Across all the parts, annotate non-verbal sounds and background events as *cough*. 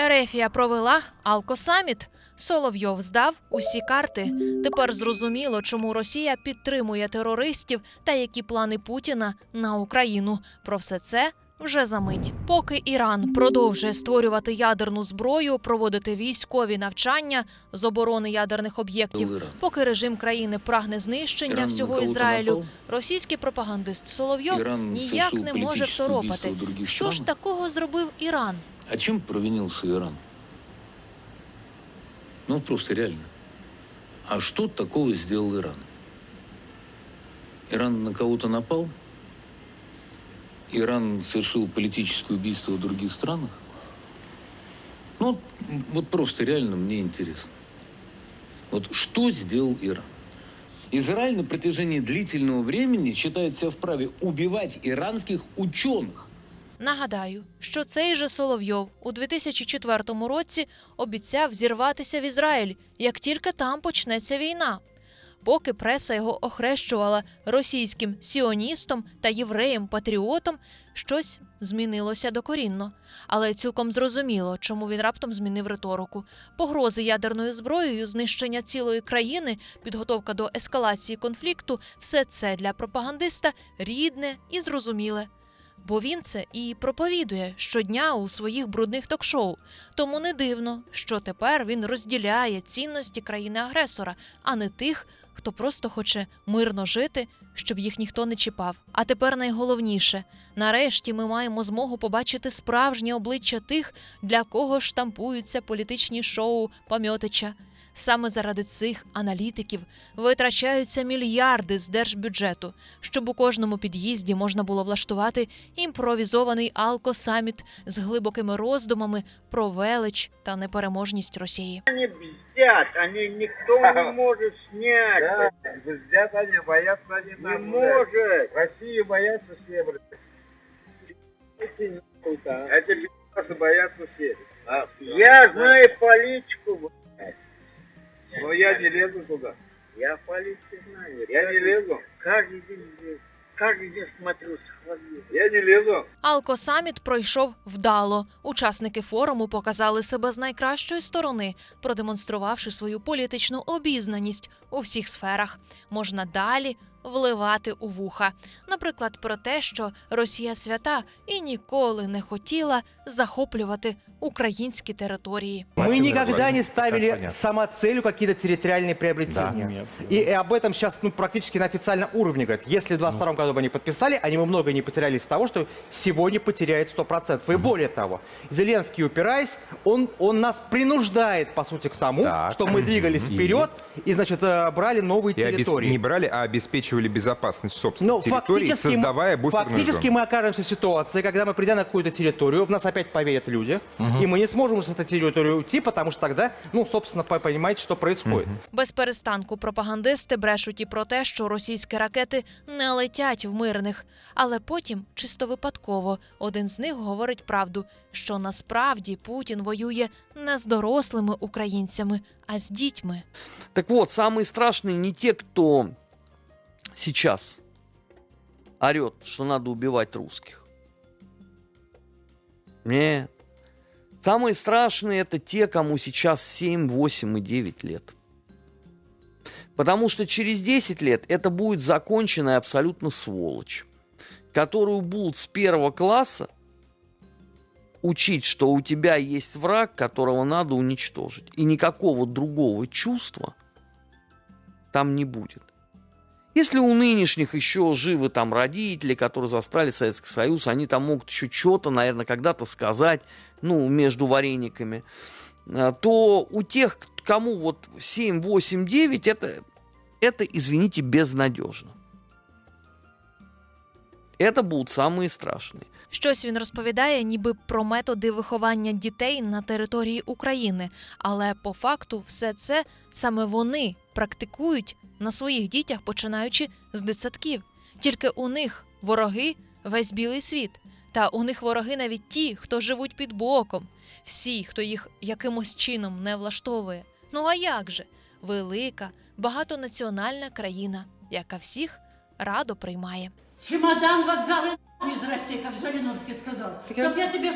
Ерефія провела алкосаміт. Соловйов здав усі карти. Тепер зрозуміло, чому Росія підтримує терористів та які плани Путіна на Україну. Про все це вже за мить. Поки Іран продовжує створювати ядерну зброю, проводити військові навчання з оборони ядерних об'єктів, поки режим країни прагне знищення Іран всього Ізраїлю, російський пропагандист Соловйов ніяк не може второпати. Що ж такого зробив Іран? А чем провинился Иран? Ну, просто реально. А что такого сделал Иран? Иран на кого-то напал? Иран совершил политическое убийство в других странах? Ну, вот просто реально мне интересно. Вот что сделал Иран? Израиль на протяжении длительного времени считает себя вправе убивать иранских ученых. Нагадаю, що цей же Соловйов у 2004 році обіцяв зірватися в Ізраїль, як тільки там почнеться війна. Поки преса його охрещувала російським сіоністом та євреєм-патріотом, щось змінилося докорінно. Але цілком зрозуміло, чому він раптом змінив риторику. Погрози ядерною зброєю, знищення цілої країни, підготовка до ескалації конфлікту все це для пропагандиста рідне і зрозуміле. Бо він це і проповідує щодня у своїх брудних ток-шоу. Тому не дивно, що тепер він розділяє цінності країни-агресора, а не тих, хто просто хоче мирно жити, щоб їх ніхто не чіпав. А тепер найголовніше нарешті ми маємо змогу побачити справжнє обличчя тих, для кого штампуються політичні шоу Пам'ятича. Саме заради цих аналітиків витрачаються мільярди з держбюджету, щоб у кожному під'їзді можна було влаштувати імпровізований алкосаміт з глибокими роздумами про велич та непереможність Росії. Они бздят, они никто не может снять. Да, бздят они, боятся они Не нас, может. Россию боятся все, блядь. Эти нахуй там. Эти пи***цы боятся все. А, Я знаю политику, блядь. Но я не лезу туда. Я полиции знаю. Я не лезу. Каждый день, здесь, каждый день смотрю с хвалью. Я не лезу. Алкосаміт пройшов вдало. Учасники форуму показали себе з найкращої сторони, продемонструвавши свою політичну обізнаність у всіх сферах. Можна далі вливати у вуха. Наприклад, про те, що Росія свята і ніколи не хотіла захоплювати українські території. Мы Спасибо, никогда Владимир. не ставили понятно. самоцелью какие-то территориальные приобретения. И, и об этом сейчас ну, практически на официальном уровне говорят. Если в 22 году бы они подписали, они бы много не потеряли из того, что сегодня потеряют 100%. И более того, Зеленский, упираясь, он, он нас принуждает, по сути, к тому, Так. что мы двигались И? вперед и, значит, э, брали новые И обес- территории. не брали, а обеспечивали безопасность собственной Но территории, Ну, фактически, создавая буферную фактически зону. мы окажемся в ситуации, когда мы придя на какую-то территорию, в нас опять поверят люди, и мы не сможем с этой территории уйти, потому что тогда, ну, собственно, по- понимаете, что происходит. Без перестанку пропагандисти брешуть і про те, що російські ракети не летять в мирних. Але потім, чисто випадково, один з них говорить правду, що насправді Путін воює не з дорослими українцями, а з дітьми. Так вот, самые страшные не те, кто Сейчас орет, что надо убивать русских. Нет. Самые страшные это те, кому сейчас 7, 8 и 9 лет. Потому что через 10 лет это будет законченная абсолютно сволочь, которую будут с первого класса учить, что у тебя есть враг, которого надо уничтожить. И никакого другого чувства там не будет. Если у нынешних еще живы там родители, которые застали Советский Союз, они там могут еще что-то, наверное, когда-то сказать, ну, между варениками, а, то у тех, кому вот 7, 8, 9, это, это извините, безнадежно. Это будут самые страшные. Щось він розповідає, ніби про методи виховання дітей на території України, але по факту все це саме вони практикують на своїх дітях, починаючи з дитсадків. Тільки у них вороги весь білий світ. Та у них вороги навіть ті, хто живуть під боком, всі, хто їх якимось чином не влаштовує. Ну а як же? Велика, багатонаціональна країна, яка всіх радо приймає. Чемодан, вокзал и нахуй из России, как Жириновский сказал. Чтоб я тебе...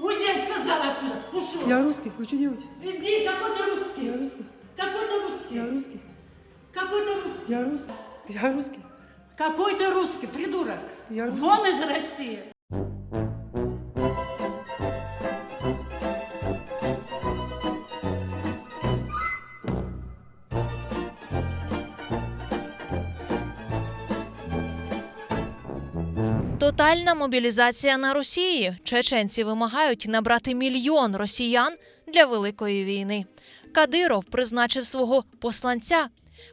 Уйди, я сказал отсюда. Ушел. Я русский. Вы что делаете? Иди, какой ты русский? Я русский. Какой ты русский? Я русский. Какой ты русский? Я русский. Я русский. Какой ты русский, придурок? Я русский. Вон из России. Тотальна мобілізація на Росії. Чеченці вимагають набрати мільйон росіян для великої війни. Кадиров призначив свого посланця.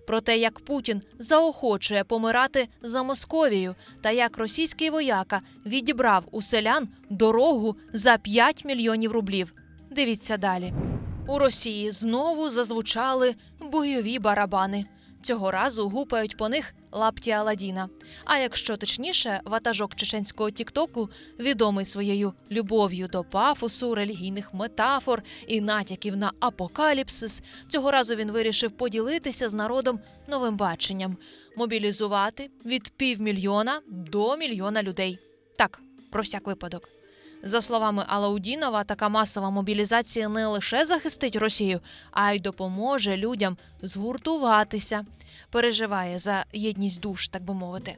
Про те, як Путін заохочує помирати за Московією, та як російський вояка відібрав у селян дорогу за 5 мільйонів рублів. Дивіться далі. У Росії знову зазвучали бойові барабани. Цього разу гупають по них лапті Аладдіна. А якщо точніше, ватажок чеченського тіктоку, відомий своєю любов'ю до пафосу, релігійних метафор і натяків на апокаліпсис, цього разу він вирішив поділитися з народом новим баченням, мобілізувати від півмільйона до мільйона людей. Так, про всяк випадок. За словами Алаудінова, така масова мобілізація не лише захистить Росію, а й допоможе людям згуртуватися. Переживає за єдність душ, так би мовити.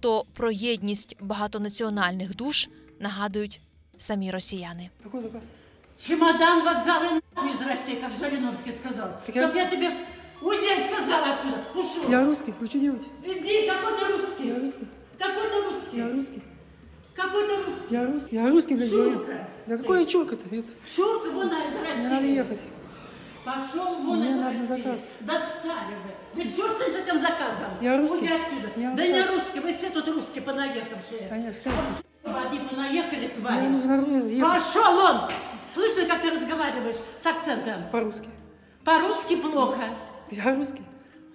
То про єдність багатонаціональних душ нагадують самі росіяни. Какой заказ? Чемодан, вокзал и нахуй из России, как Жириновский сказал. Так я- Чтоб я тебе уйди, сказал отсюда. Ушел. Я русский. Вы что делаете? Иди, какой ты русский? Я русский. Какой ты русский? Я русский. Какой ты русский? Я русский. Я русский, блядь, говорю. Да какой чурка-то? Ё- Шурка вон из России. Мне надо ехать. Пошел вон Мне из надо России. заказ. Достали вы. Да что с этим заказом? Я русский. Уйди отсюда. Я да не русский, вы все тут русские понаехавшие. Конечно. Одни понаехали, твари. Мне нужно Пошел вон! Слышно, как ты разговариваешь с акцентом? по-русски. По-русски плохо. Я русский.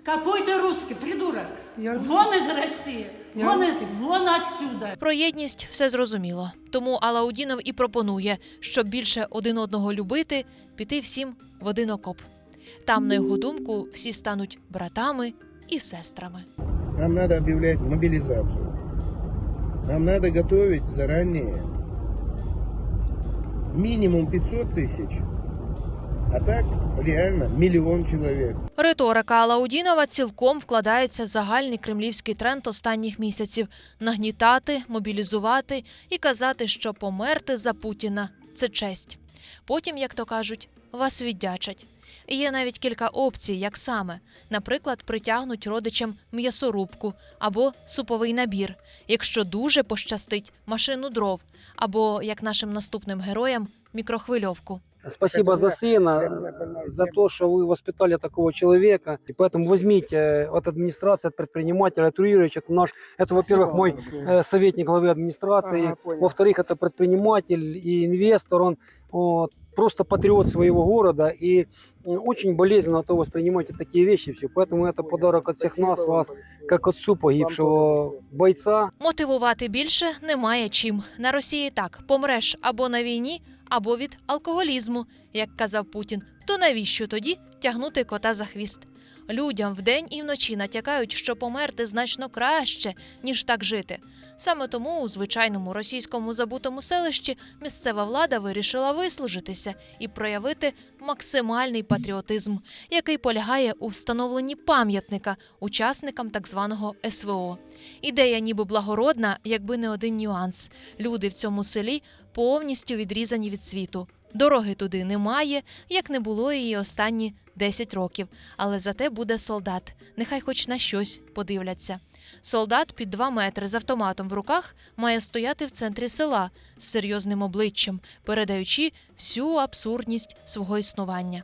Какой ты русский, придурок? Я русский. Вон из России. Я вон, отсюда. Про єдність все зрозуміло. Тому Алаудінов і пропонує, щоб більше один одного любити, піти всім в один окоп. Там, на його думку, всі стануть братами і сестрами. Нам надо объявлять мобилизацию. Нам надо готовить заранее минимум 500 тысяч, а так реально миллион человек. Риторика Алаудінова цілком вкладається в загальний кремлівський тренд останніх місяців нагнітати, мобілізувати і казати, що померти за Путіна це честь. Потім, як то кажуть, вас віддячать. Є навіть кілька опцій, як саме, наприклад, притягнуть родичам м'ясорубку або суповий набір, якщо дуже пощастить машину дров, або як нашим наступним героям мікрохвильовку. Спасибо за сына, за то, что вы воспитали такого человека. И поэтому возьмите э, от администрации, от предпринимателя, от Юрьевича. Это наш, это, во-первых, мой э, советник главы администрации. Ага, понял. Во-вторых, это предприниматель и инвестор. Он вот, просто патриот своего города. И э, очень болезненно то воспринимаете такие вещи все. Поэтому это подарок от всех нас, вас, как отцу погибшего бойца. Мотивувати більше немає чим. На Росії так помреш або на війні, або від алкоголізму, як казав Путін. То навіщо тоді тягнути кота за хвіст? Людям вдень і вночі натякають, що померти значно краще, ніж так жити. Саме тому у звичайному російському забутому селищі місцева влада вирішила вислужитися і проявити максимальний патріотизм, який полягає у встановленні пам'ятника учасникам так званого СВО. Ідея ніби благородна, якби не один нюанс. Люди в цьому селі повністю відрізані від світу. Дороги туди немає, як не було її останні 10 років. Але зате буде солдат. Нехай хоч на щось подивляться. Солдат під два метри з автоматом в руках має стояти в центрі села з серйозним обличчям, передаючи всю абсурдність свого існування.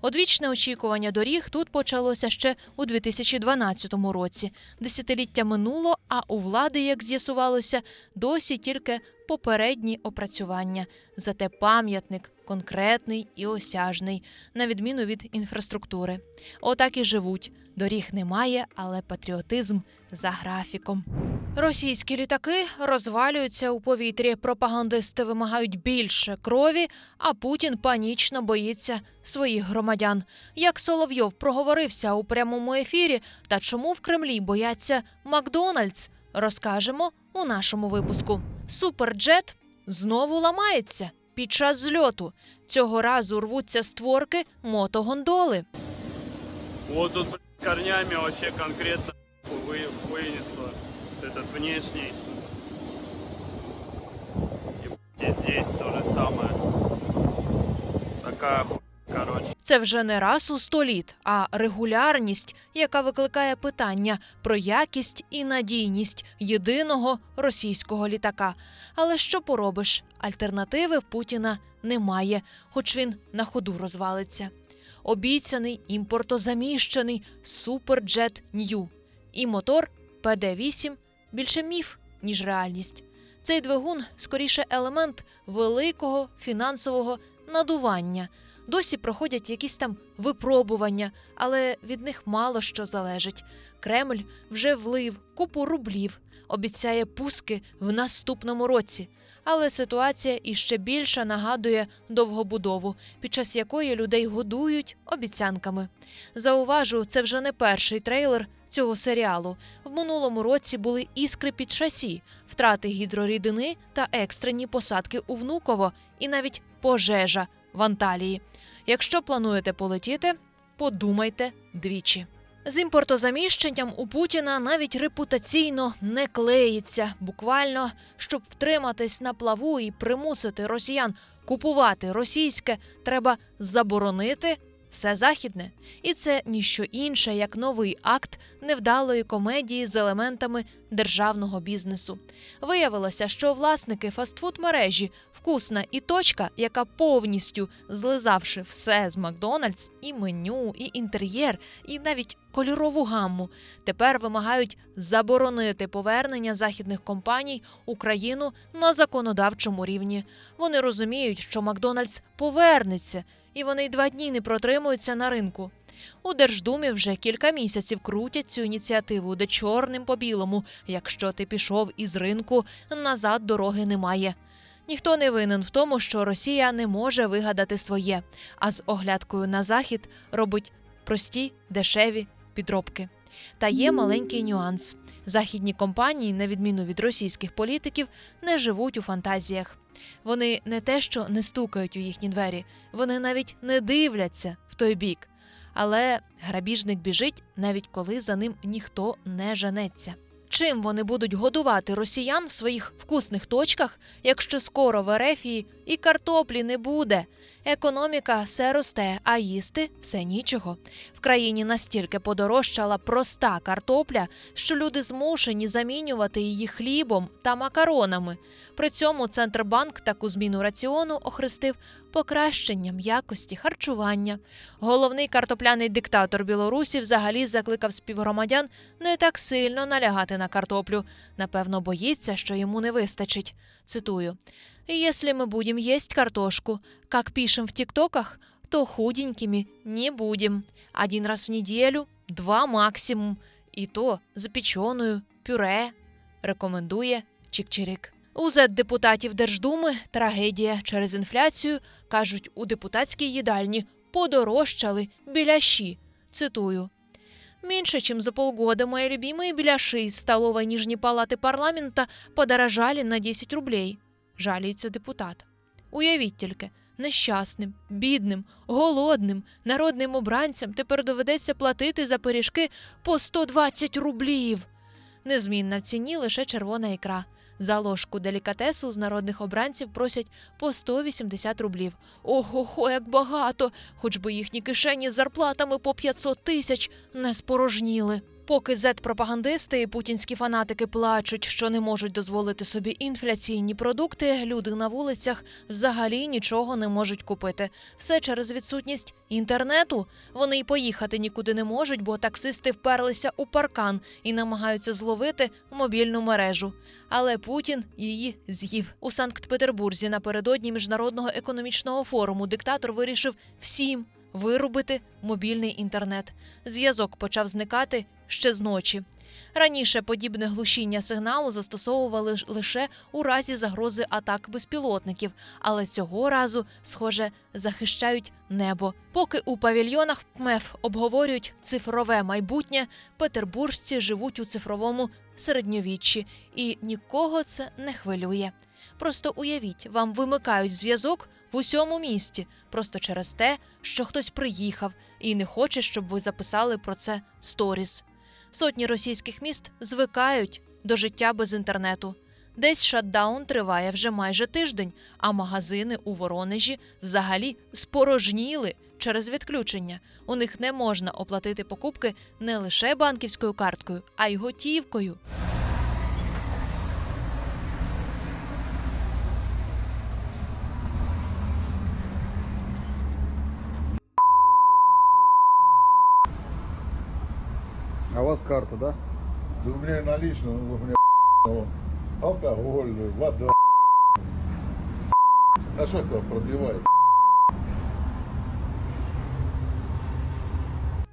Одвічне очікування доріг тут почалося ще у 2012 році. Десятиліття минуло, а у влади, як з'ясувалося, досі тільки попередні опрацювання. Зате пам'ятник конкретний і осяжний, на відміну від інфраструктури. Отак і живуть. Доріг немає, але патріотизм за графіком. Російські літаки розвалюються у повітрі. Пропагандисти вимагають більше крові, а Путін панічно боїться своїх громадян. Як Соловйов проговорився у прямому ефірі, та чому в Кремлі бояться Макдональдс, розкажемо у нашому випуску. Суперджет знову ламається. під час зльоту. Цього разу рвуться створки мотогондоли. Вот тут корнями вообще конкретно вы, вынесло этот внешний. И здесь то же самое. Такая. Це вже не раз у сто літ, а регулярність, яка викликає питання про якість і надійність єдиного російського літака. Але що поробиш? Альтернативи Путіна немає, хоч він на ходу розвалиться. Обіцяний імпортозаміщений Суперджет Нью. І мотор ПД-8 більше міф, ніж реальність. Цей двигун скоріше елемент великого фінансового надування. Досі проходять якісь там випробування, але від них мало що залежить. Кремль вже влив купу рублів, обіцяє пуски в наступному році. Але ситуація іще більше нагадує довгобудову, під час якої людей годують обіцянками. Зауважу, це вже не перший трейлер цього серіалу. В минулому році були іскри під шасі, втрати гідрорідини та екстрені посадки у Внуково, і навіть пожежа в Анталії. Якщо плануєте полетіти, подумайте двічі. З імпортозаміщенням у Путіна навіть репутаційно не клеїться. Буквально, щоб втриматись на плаву і примусити росіян купувати російське, треба заборонити все західне. І це ніщо інше, як новий акт невдалої комедії з елементами державного бізнесу. Виявилося, що власники фастфуд мережі вкусна і точка, яка повністю злизавши все з Макдональдс, і меню, і інтер'єр, і навіть кольорову гамму, тепер вимагають заборонити повернення західних компаній у країну на законодавчому рівні. Вони розуміють, що Макдональдс повернеться, і вони два дні не протримуються на ринку. У Держдумі вже кілька місяців крутять цю ініціативу, де чорним по білому, якщо ти пішов із ринку, назад дороги немає. Ніхто не винен в тому, що Росія не може вигадати своє, а з оглядкою на захід робить прості, дешеві підробки. Та є маленький нюанс: західні компанії, на відміну від російських політиків, не живуть у фантазіях. Вони не те, що не стукають у їхні двері, вони навіть не дивляться в той бік. Але грабіжник біжить, навіть коли за ним ніхто не женеться. Чим вони будуть годувати росіян в своїх вкусних точках, якщо скоро в Ерефії і картоплі не буде? Економіка все росте, а їсти все нічого. В країні настільки подорожчала проста картопля, що люди змушені замінювати її хлібом та макаронами. При цьому Центробанк таку зміну раціону охрестив покращенням якості харчування. Головний картопляний диктатор Білорусі взагалі закликав співгромадян не так сильно налягати на картоплю. Напевно, боїться, що йому не вистачить. Цитую: «Если мы будем есть картошку, как пишем в тиктоках, то худенькими не будем. Один раз в неделю, два максимум. І то запеченою, пюре, рекомендує Чик-Чирик. У депутатів Держдуми трагедія через інфляцію кажуть у депутатській їдальні подорожчали біляші. Цитую. Меньше чем за полгода мои любимые беляши из столовой Нижней палаты парламента подорожали на 10 рублей. Жаліється депутат. Уявіть тільки, нещасним, бідним, голодним, народним обранцям тепер доведеться платити за пиріжки по 120 рублів. Незмінна в ціні лише червона ікра. За ложку делікатесу з народних обранців просять по 180 рублів. Ого-го, як багато! Хоч би їхні кишені з зарплатами по 500 тисяч не спорожніли. Поки зет-пропагандисти і путінські фанатики плачуть, що не можуть дозволити собі інфляційні продукти, люди на вулицях взагалі нічого не можуть купити. Все через відсутність інтернету. Вони й поїхати нікуди не можуть, бо таксисти вперлися у паркан і намагаються зловити мобільну мережу. Але Путін її з'їв у Санкт-Петербурзі напередодні міжнародного економічного форуму. Диктатор вирішив всім вирубити мобільний інтернет. Зв'язок почав зникати ще з ночі. Раніше подібне глушіння сигналу застосовували лише у разі загрози атак безпілотників, але цього разу, схоже, захищають небо. Поки у павільйонах ПМЕФ обговорюють цифрове майбутнє, петербуржці живуть у цифровому середньовіччі, і нікого це не хвилює. Просто уявіть, вам вимикають зв'язок в усьому місті, просто через те, що хтось приїхав і не хоче, щоб ви записали про це сторіс. Сотні російських міст звикають до життя без інтернету. Десь шатдаун триває вже майже тиждень, а магазини у Воронежі взагалі спорожніли через відключення. У них не можна оплатити покупки не лише банківською карткою, а й готівкою. Вас карта, да? Да у меня наличные, у меня *laughs* алкоголь, вода. А что это пробивает?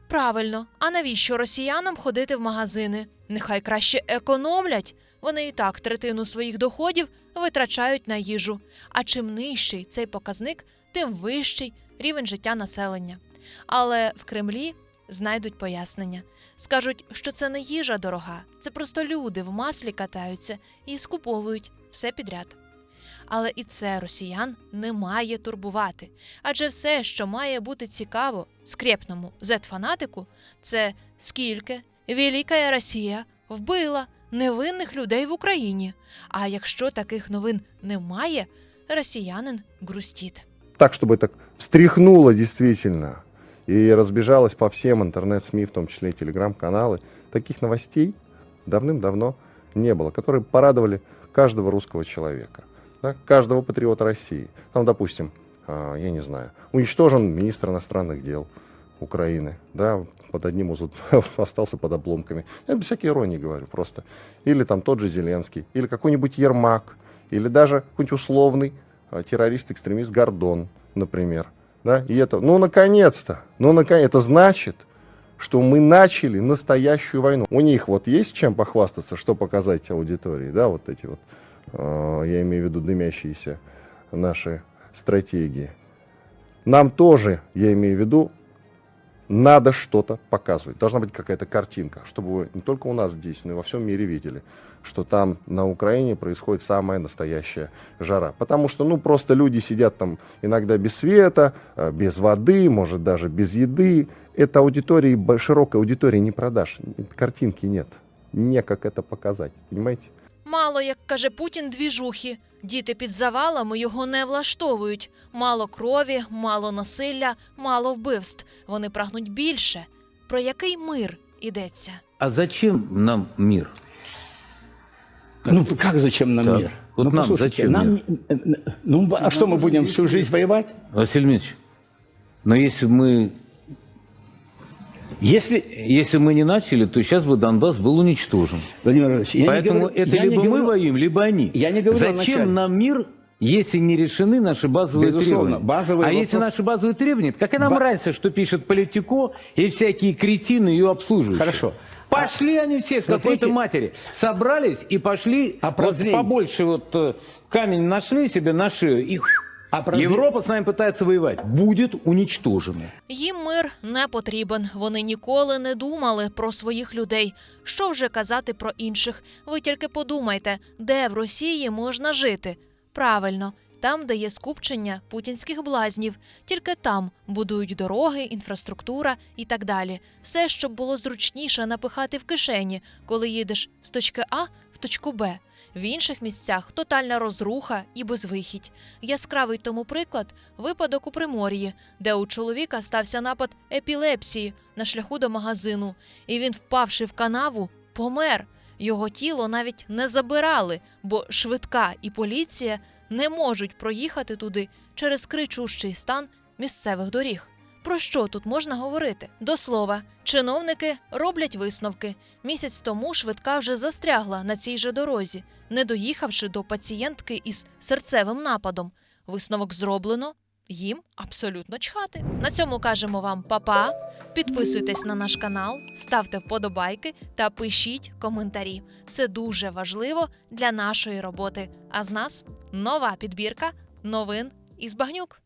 Правильно, а навіщо росіянам ходити в магазини? Нехай краще економлять. Вони і так третину своїх доходів витрачають на їжу. А чим нижчий цей показник, тим вищий рівень життя населення. Але в Кремлі знайдуть пояснення. Скажуть, що це не їжа дорога, це просто люди в маслі катаються і скуповують все підряд. Але і це росіян не має турбувати. Адже все, що має бути цікаво скрепному зет-фанатику, це скільки Велика Росія вбила невинних людей в Україні. А якщо таких новин немає, росіянин грустить. Так, чтобы это встряхнуло действительно и разбежалось по всем интернет-СМИ, в том числе и телеграм-каналы, таких новостей давным-давно не было, которые порадовали каждого русского человека, да, каждого патриота России. Там, допустим, а, я не знаю, уничтожен министр иностранных дел Украины, да, под одним из *laughs* остался под обломками. Я без всякой иронии говорю просто. Или там тот же Зеленский, или какой-нибудь Ермак, или даже какой-нибудь условный а, террорист-экстремист Гордон, например. Да? И это, ну, наконец-то, ну, наконец, это значит, что мы начали настоящую войну. У них вот есть чем похвастаться, что показать аудитории, да, вот эти вот, э, я имею в виду дымящиеся наши стратегии. Нам тоже, я имею в виду, надо что-то показывать. Должна быть какая-то картинка, чтобы вы не только у нас здесь, но и во всем мире видели, что там на Украине происходит самая настоящая жара. Потому что, ну, просто люди сидят там иногда без света, э, без воды, может, даже без еды. Это аудитории, широкой аудитории не продашь. Картинки нет. Не как это показать, понимаете? Мало, як каже Путін, двіжухи. Діти під завалами його не влаштовують. Мало крові, мало насилля, мало вбивств. Вони прагнуть більше. Про який мир ідеться? А зачем нам мир? Ну, как зачем нам Так. мир? Вот ну, нам послушайте, зачем нам, мир? э, э, Ну, а что, мы будем всю жизнь воевать? Василий Дмитриевич, но если бы мы, Если... если мы не начали, то сейчас бы Донбасс был уничтожен. Владимир Владимирович, я Поэтому не говорю, это я не либо мы говорю- воюем, либо они. Я не говорю о Зачем начале. нам мир, если не решены наши базовые Безусловно, требования? базовые а вопрос- если наши базовые требования, то какая нам Ба- разница, что пишет Политико и всякие кретины ее обслуживающие? Хорошо. Пошли они все с Смотрите. какой-то матери. Собрались и пошли А вот прозрение? побольше вот э, камень нашли себе на шею и а прозре- Европа с нами пытается воевать. Будет уничтожена. Їм мир не потрібен. Вони ніколи не думали про своїх людей. Що вже казати про інших? Ви тільки подумайте, де в Росії можна жити? Правильно, там, де є скупчення путінських блазнів. Тільки там будують дороги, інфраструктура і так далі. Все, щоб було зручніше напихати в кишені, коли їдеш з точки А точку Б. В інших місцях тотальна розруха і безвихідь. Яскравий тому приклад випадок у Примор'ї, де у чоловіка стався напад епілепсії на шляху до магазину, і він, впавши в канаву, помер. Його тіло навіть не забирали, бо швидка і поліція не можуть проїхати туди через кричущий стан місцевих доріг. Про що тут можна говорити? До слова, чиновники роблять висновки. Місяць тому швидка вже застрягла на цій же дорозі, не доїхавши до пацієнтки із серцевим нападом. Висновок зроблено. Їм абсолютно чхати. На цьому кажемо вам па-па. Підписуйтесь на наш канал, ставте вподобайки та пишіть коментарі. Це дуже важливо для нашої роботи. А з нас нова підбірка новин із багнюк.